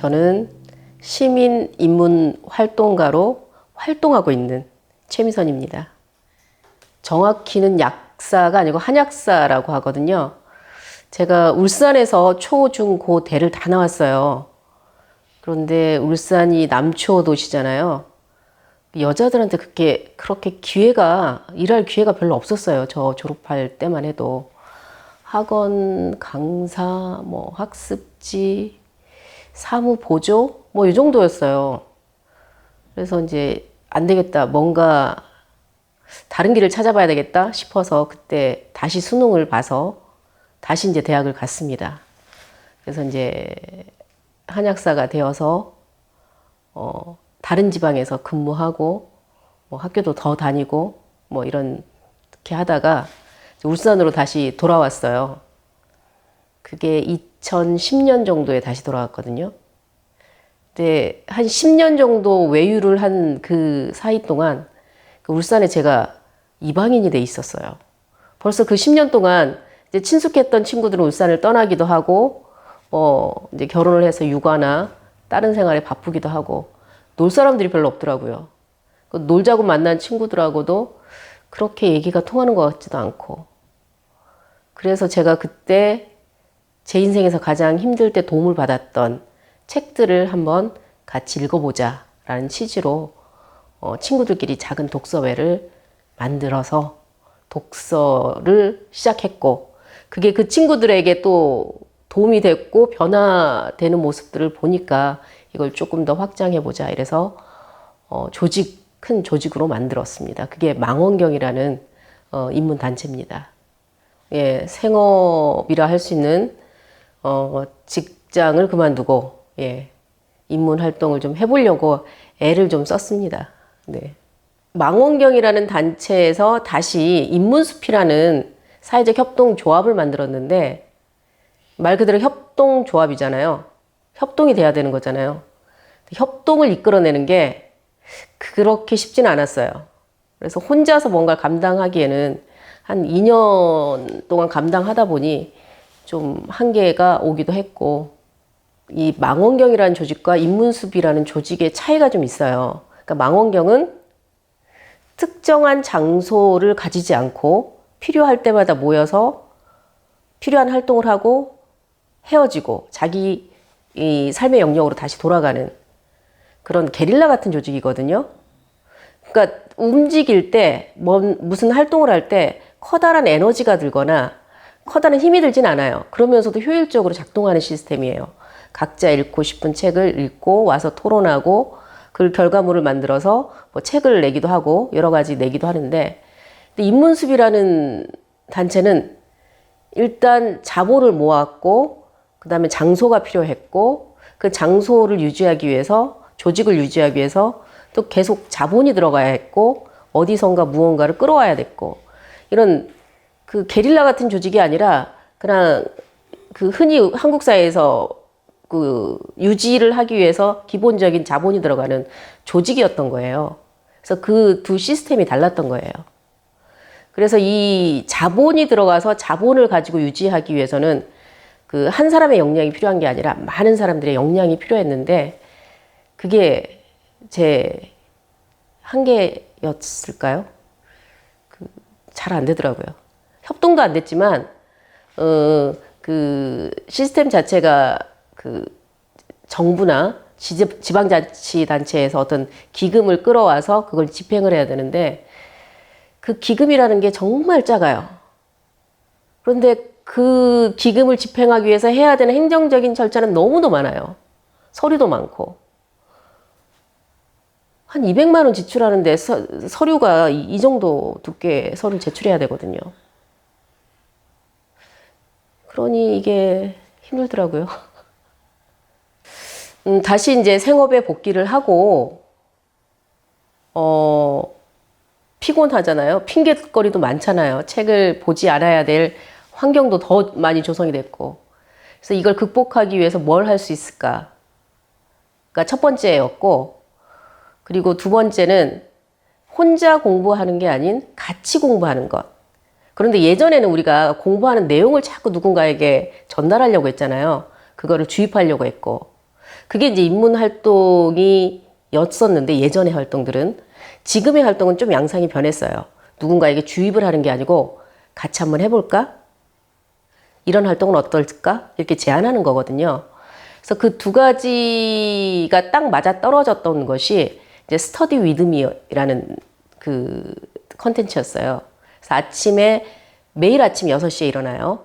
네, 저는 시민 인문 활동가로 활동하고 있는 최미선입니다. 정확히는 약사가 아니고 한약사라고 하거든요. 제가 울산에서 초, 중, 고, 대를 다 나왔어요. 그런데 울산이 남초 도시잖아요. 여자들한테 그렇게, 그렇게 기회가, 일할 기회가 별로 없었어요. 저 졸업할 때만 해도. 학원, 강사, 뭐, 학습지, 사무 보조, 뭐, 이 정도였어요. 그래서 이제 안 되겠다. 뭔가 다른 길을 찾아봐야 되겠다 싶어서 그때 다시 수능을 봐서 다시 이제 대학을 갔습니다. 그래서 이제 한약사가 되어서 어, 다른 지방에서 근무하고 뭐 학교도 더 다니고 뭐 이런 게 하다가 울산으로 다시 돌아왔어요. 그게 2010년 정도에 다시 돌아왔거든요. 근데 한 10년 정도 외유를 한 그 사이 동안 그 울산에 제가 이방인이 돼 있었어요. 벌써 그 10년 동안 이제 친숙했던 친구들은 울산을 떠나기도 하고, 어, 이제 결혼을 해서 육아나 다른 생활에 바쁘기도 하고, 놀 사람들이 별로 없더라고요. 그 놀자고 만난 친구들하고도 그렇게 얘기가 통하는 것 같지도 않고. 그래서 제가 그때 제 인생에서 가장 힘들 때 도움을 받았던 책들을 한번 같이 읽어보자 라는 취지로 어, 친구들끼리 작은 독서회를 만들어서 독서를 시작했고, 그게 그 친구들에게 또 도움이 됐고 변화되는 모습들을 보니까 이걸 조금 더 확장해 보자 이래서 어, 조직, 큰 조직으로 만들었습니다. 그게 망원경이라는 어, 인문 단체입니다. 예, 생업이라 할 수 있는 어, 직장을 그만두고 예, 인문 활동을 좀 해보려고 애를 좀 썼습니다. 네. 망원경이라는 단체에서 다시 인문숲이라는 사회적 협동조합을 만들었는데 말 그대로 협동조합이잖아요. 협동이 돼야 되는 거잖아요. 협동을 이끌어내는 게 그렇게 쉽지는 않았어요. 그래서 혼자서 뭔가를 감당하기에는 한 2년 동안 감당하다 보니 좀 한계가 오기도 했고 이 망원경이라는 조직과 인문숲이라는 조직의 차이가 좀 있어요. 그러니까 망원경은 특정한 장소를 가지지 않고 필요할 때마다 모여서 필요한 활동을 하고 헤어지고 자기 이 삶의 영역으로 다시 돌아가는 그런 게릴라 같은 조직이거든요. 그러니까 움직일 때, 뭔, 무슨 활동을 할 때 커다란 에너지가 들거나 커다란 힘이 들진 않아요. 그러면서도 효율적으로 작동하는 시스템이에요. 각자 읽고 싶은 책을 읽고 와서 토론하고 그 결과물을 만들어서 뭐 책을 내기도 하고 여러 가지 내기도 하는데 근데 인문숲이라는 단체는 일단 자본을 모았고 그다음에 장소가 필요했고 그 장소를 유지하기 위해서 조직을 유지하기 위해서 또 계속 자본이 들어가야 했고 어디선가 무언가를 끌어와야 됐고 이런 그 게릴라 같은 조직이 아니라 그냥 그 흔히 한국 사회에서 그 유지를 하기 위해서 기본적인 자본이 들어가는 조직이었던 거예요. 그래서 그 두 시스템이 달랐던 거예요. 그래서 이 자본이 들어가서 자본을 가지고 유지하기 위해서는 그 한 사람의 역량이 필요한 게 아니라 많은 사람들의 역량이 필요했는데 그게 제 한계였을까요? 그 잘 안 되더라고요. 협동도 안 됐지만 어, 그 시스템 자체가 그 정부나 지방자치단체에서 어떤 기금을 끌어와서 그걸 집행을 해야 되는데 그 기금이라는 게 정말 작아요. 그런데 그 기금을 집행하기 위해서 해야 되는 행정적인 절차는 너무도 많아요. 서류도 많고. 한 200만 원 지출하는데 서, 서류가 이, 이 정도 두께 서류 제출해야 되거든요. 그러니 이게 힘들더라고요. 음, 다시 이제 생업에 복귀를 하고, 어, 피곤하잖아요. 핑계거리도 많잖아요. 책을 보지 않아야 될 환경도 더 많이 조성이 됐고. 그래서 이걸 극복하기 위해서 뭘 할 수 있을까? 가첫 번째였고, 그리고 두 번째는 혼자 공부하는 게 아닌 같이 공부하는 것. 그런데 예전에는 우리가 공부하는 내용을 자꾸 누군가에게 전달하려고 했잖아요. 그거를 주입하려고 했고. 그게 이제 인문 활동이 였었는데 예전의 활동들은 지금의 활동은 좀 양상이 변했어요. 누군가에게 주입을 하는 게 아니고 같이 한번 해볼까? 이런 활동은 어떨까? 이렇게 제안하는 거거든요. 그래서 그 두 가지가 딱 맞아 떨어졌던 것이 이제 스터디 위드미라는 그 컨텐츠였어요. 아침에 매일 아침 6시에 일어나요.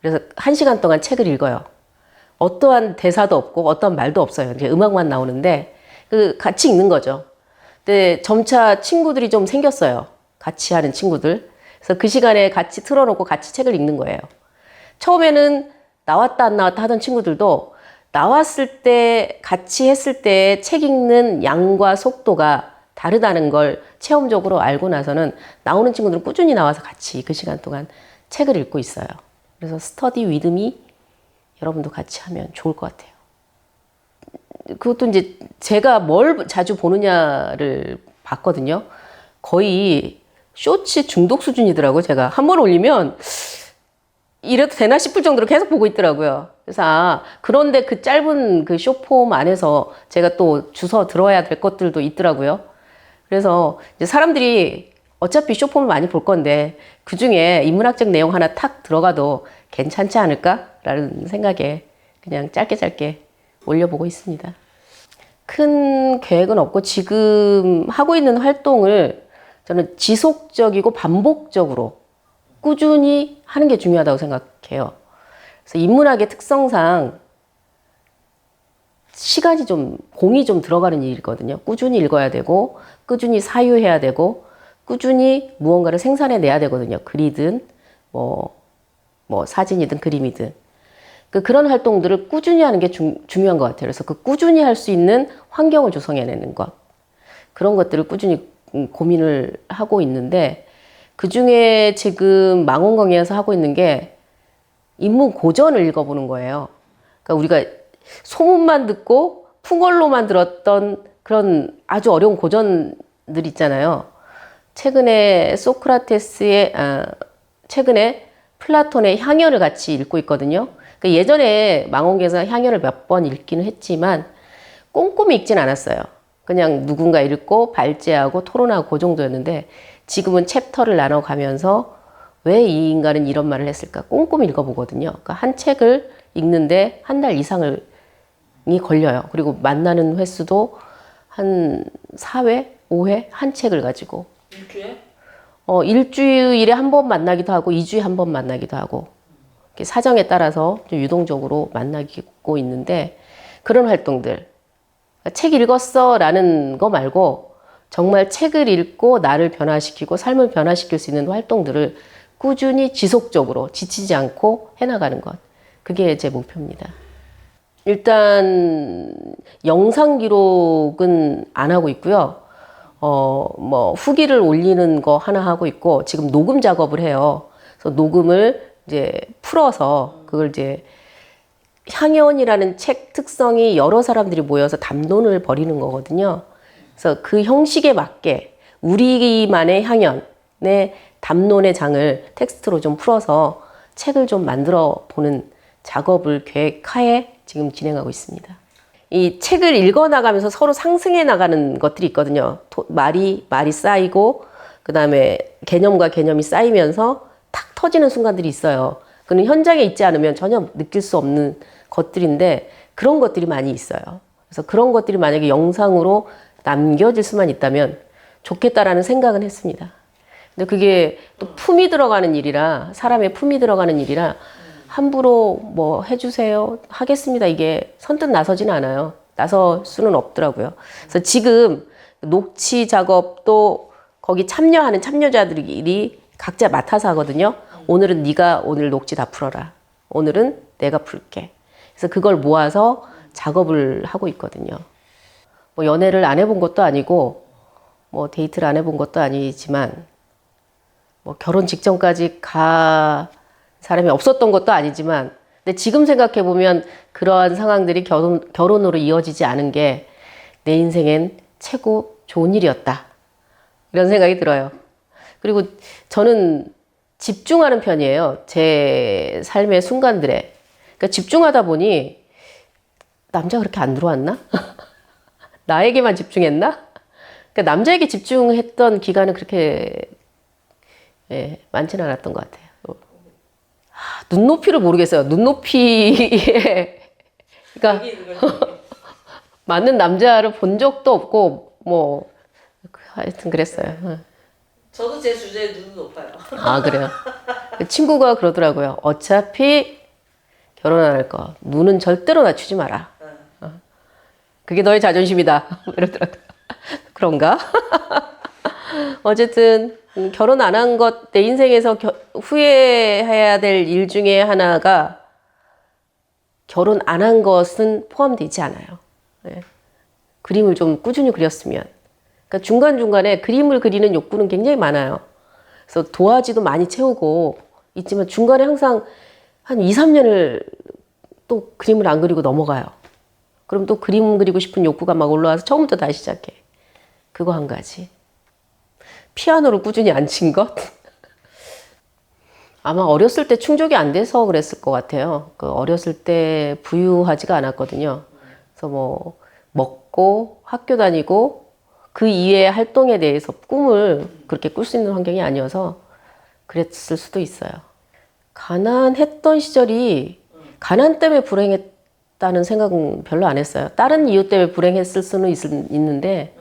그래서 한 시간 동안 책을 읽어요. 어떠한 대사도 없고 어떠한 말도 없어요. 이제 음악만 나오는데 그 같이 읽는 거죠. 근데 점차 친구들이 좀 생겼어요. 같이 하는 친구들. 그래서 그 시간에 같이 틀어놓고 같이 책을 읽는 거예요. 처음에는 나왔다 안 나왔다 하던 친구들도 나왔을 때 같이 했을 때 책 읽는 양과 속도가 다르다는 걸 체험적으로 알고 나서는 나오는 친구들은 꾸준히 나와서 같이 그 시간 동안 책을 읽고 있어요. 그래서 스터디 위드미 여러분도 같이 하면 좋을 것 같아요. 그것도 이제 제가 뭘 자주 보느냐를 봤거든요. 거의 쇼츠 중독 수준이더라고요. 제가 한 번 올리면 이래도 되나 싶을 정도로 계속 보고 있더라고요. 그래서 아, 그런데 그 짧은 그 쇼폼 안에서 제가 또 주워 들어야 될 것들도 있더라고요. 그래서 이제 사람들이 어차피 쇼폼을 많이 볼 건데 그 중에 인문학적 내용 하나 탁 들어가도 괜찮지 않을까라는 생각에 그냥 짧게 짧게 올려보고 있습니다. 큰 계획은 없고 지금 하고 있는 활동을 저는 지속적이고 반복적으로 꾸준히 하는 게 중요하다고 생각해요. 그래서 인문학의 특성상 시간이 좀, 공이 좀 들어가는 일이거든요. 꾸준히 읽어야 되고, 꾸준히 사유해야 되고, 꾸준히 무언가를 생산해 내야 되거든요. 글이든, 뭐, 뭐, 사진이든 그림이든. 그 그런 활동들을 꾸준히 하는 게 중, 중요한 것 같아요. 그래서 그 꾸준히 할 수 있는 환경을 조성해내는 것. 그런 것들을 꾸준히 음, 고민을 하고 있는데, 그 중에 지금 망원경에서 하고 있는 게 인문 고전을 읽어보는 거예요. 그러니까 우리가 소문만 듣고 풍월로만 들었던 그런 아주 어려운 고전들 있잖아요. 최근에 소크라테스의, 아, 최근에 플라톤의 향연을 같이 읽고 있거든요. 그 예전에 망원경에서 향연을 몇 번 읽기는 했지만 꼼꼼히 읽진 않았어요. 그냥 누군가 읽고 발제하고 토론하고 그 정도였는데 지금은 챕터를 나눠 가면서 왜 이 인간은 이런 말을 했을까 꼼꼼히 읽어보거든요. 그러니까 한 책을 읽는데 한 달 이상을 이 걸려요. 그리고 만나는 횟수도 한 4회, 5회 한 책을 가지고 일주에? 어, 일주일에 한 번 만나기도 하고 2주에 한 번 만나기도 하고 사정에 따라서 좀 유동적으로 만나고 있는데 그런 활동들 책 읽었어 라는 거 말고 정말 책을 읽고 나를 변화시키고 삶을 변화시킬 수 있는 활동들을 꾸준히 지속적으로 지치지 않고 해나가는 것. 그게 제 목표입니다. 일단 영상 기록은 안 하고 있고요. 어, 뭐 후기를 올리는 거 하나 하고 있고 지금 녹음 작업을 해요. 그래서 녹음을 이제 풀어서 그걸 이제 향연이라는 책 특성이 여러 사람들이 모여서 담론을 벌이는 거거든요. 그래서 그 형식에 맞게 우리만의 향연의 담론의 장을 텍스트로 좀 풀어서 책을 좀 만들어 보는 작업을 계획하에 지금 진행하고 있습니다. 이 책을 읽어 나가면서 서로 상승해 나가는 것들이 있거든요. 도, 말이 말이 쌓이고 그다음에 개념과 개념이 쌓이면서 탁 터지는 순간들이 있어요. 그는 현장에 있지 않으면 전혀 느낄 수 없는 것들인데 그런 것들이 많이 있어요. 그래서 그런 것들이 만약에 영상으로 남겨질 수만 있다면 좋겠다라는 생각은 했습니다. 근데 그게 또 품이 들어가는 일이라 사람의 품이 들어가는 일이라 함부로 뭐 해주세요 하겠습니다 이게 선뜻 나서지는 않아요. 나설 수는 없더라고요. 그래서 지금 녹취 작업도 거기 참여하는 참여자들이 각자 맡아서 하거든요. 오늘은 네가 오늘 녹취 다 풀어라. 오늘은 내가 풀게. 그래서 그걸 모아서 작업을 하고 있거든요. 뭐 연애를 안 해본 것도 아니고 뭐 데이트를 안 해본 것도 아니지만 뭐 결혼 직전까지 가 사람이 없었던 것도 아니지만 근데 지금 생각해 보면 그러한 상황들이 결혼 결혼으로 이어지지 않은 게 내 인생엔 최고 좋은 일이었다 이런 생각이 들어요. 그리고 저는 집중하는 편이에요. 제 삶의 순간들에 그러니까 집중하다 보니 남자 그렇게 안 들어왔나? 나에게만 집중했나? 그러니까 남자에게 집중했던 기간은 그렇게 예, 많지는 않았던 것 같아요. 아, 눈높이를 모르겠어요. 눈높이에 그러니까 맞는 남자를 본 적도 없고 뭐 하여튼 그랬어요. 응. 저도 제 주제에 눈은 높아요. 아 그래요. 친구가 그러더라고요. 어차피 결혼 안 할 거 눈은 절대로 낮추지 마라. 어. 그게 너의 자존심이다. 이러더라고요. 그런가? 어쨌든 음, 결혼 안 한 것 내 인생에서 겨- 후회해야 될 일 중에 하나가 결혼 안 한 것은 포함되어 있지 않아요. 예. 그림을 좀 꾸준히 그렸으면. 그러니까 중간중간에 그림을 그리는 욕구는 굉장히 많아요. 그래서 도화지도 많이 채우고 있지만 중간에 항상 한 2, 3년을 또 그림을 안 그리고 넘어가요. 그럼 또 그림 그리고 싶은 욕구가 막 올라와서 처음부터 다시 시작해. 그거 한 가지. 피아노를 꾸준히 안 친 것? 아마 어렸을 때 충족이 안 돼서 그랬을 것 같아요. 그 어렸을 때 부유하지가 않았거든요. 그래서 뭐 먹고 학교 다니고 그 이외의 활동에 대해서 꿈을 그렇게 꿀 수 있는 환경이 아니어서 그랬을 수도 있어요. 가난했던 시절이 가난 때문에 불행했다는 생각은 별로 안 했어요. 다른 이유 때문에 불행했을 수는 있, 있는데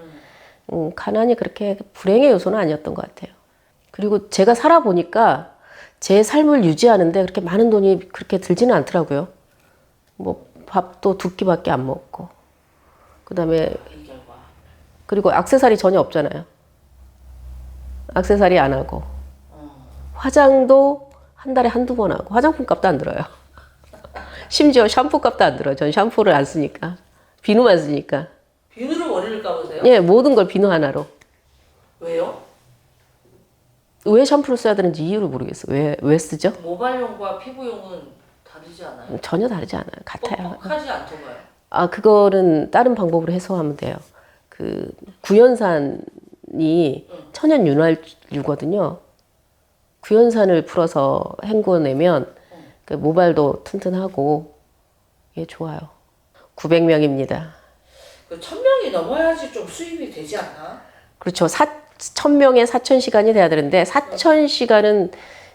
음, 가난이 그렇게 불행의 요소는 아니었던 것 같아요. 그리고 제가 살아보니까 제 삶을 유지하는데 그렇게 많은 돈이 그렇게 들지는 않더라고요. 뭐 밥도 두 끼밖에 안 먹고 그다음에. 그리고 액세서리 전혀 없잖아요. 액세서리 안 하고 화장도 한 달에 한두 번 하고 화장품 값도 안 들어요. 심지어 샴푸 값도 안 들어요. 전 샴푸를 안 쓰니까 비누만 쓰니까 비누를 머리를 감으세요? 예 모든 걸 비누 하나로 왜요? 왜 샴푸를 써야 되는지 이유를 모르겠어요. 왜왜 쓰죠? 모발용과 피부용은 다르지 않아요? 전혀 다르지 않아요. 같아요. 뻑뻑하지 않던가요? 아 그거는 다른 방법으로 해소하면 돼요. 그 구연산이 천연 윤활유거든요. 구연산을 풀어서 헹궈내면 그 모발도 튼튼하고 이게 좋아요. 900명입니다. 그 천명이 넘어야지 좀 수입이 되지 않나? 그렇죠. 4,000명에 4,000시간이 돼야 되는데 4,000시간은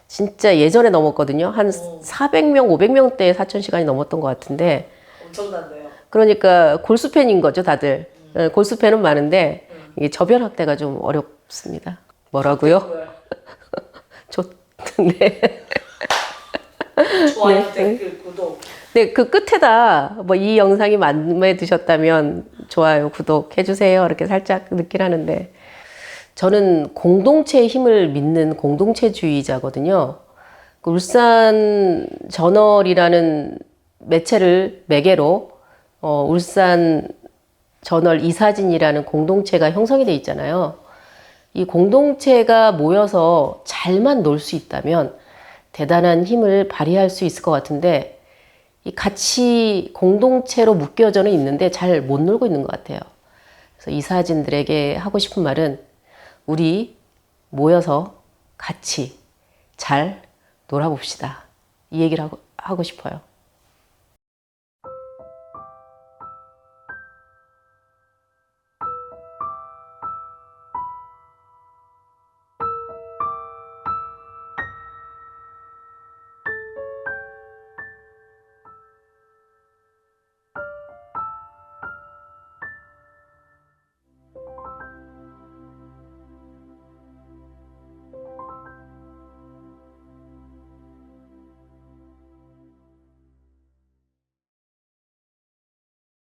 진짜 예전에 넘었거든요. 한 400명, 500명 대에 4,000시간이 넘었던 것 같은데 엄청난데요. 그러니까 골수팬인 거죠, 다들. 어, 골수팬은 많은데 이게 저변 확대가 좀 어렵습니다. 뭐라고요? 좋네. 좋아요, 네. 댓글, 구독. 네, 그 끝에다 뭐 이 영상이 마음에 드셨다면 좋아요, 구독 해주세요. 이렇게 살짝 넣긴 하는데 저는 공동체의 힘을 믿는 공동체주의자거든요. 그 울산 저널이라는 매체를 매개로 어, 울산 저널 이사진이라는 공동체가 형성이 돼 있잖아요. 이 공동체가 모여서 잘만 놀 수 있다면 대단한 힘을 발휘할 수 있을 것 같은데 이 같이 공동체로 묶여져는 있는데 잘 못 놀고 있는 것 같아요. 그래서 이사진들에게 하고 싶은 말은 우리 모여서 같이 잘 놀아봅시다. 이 얘기를 하고, 하고 싶어요.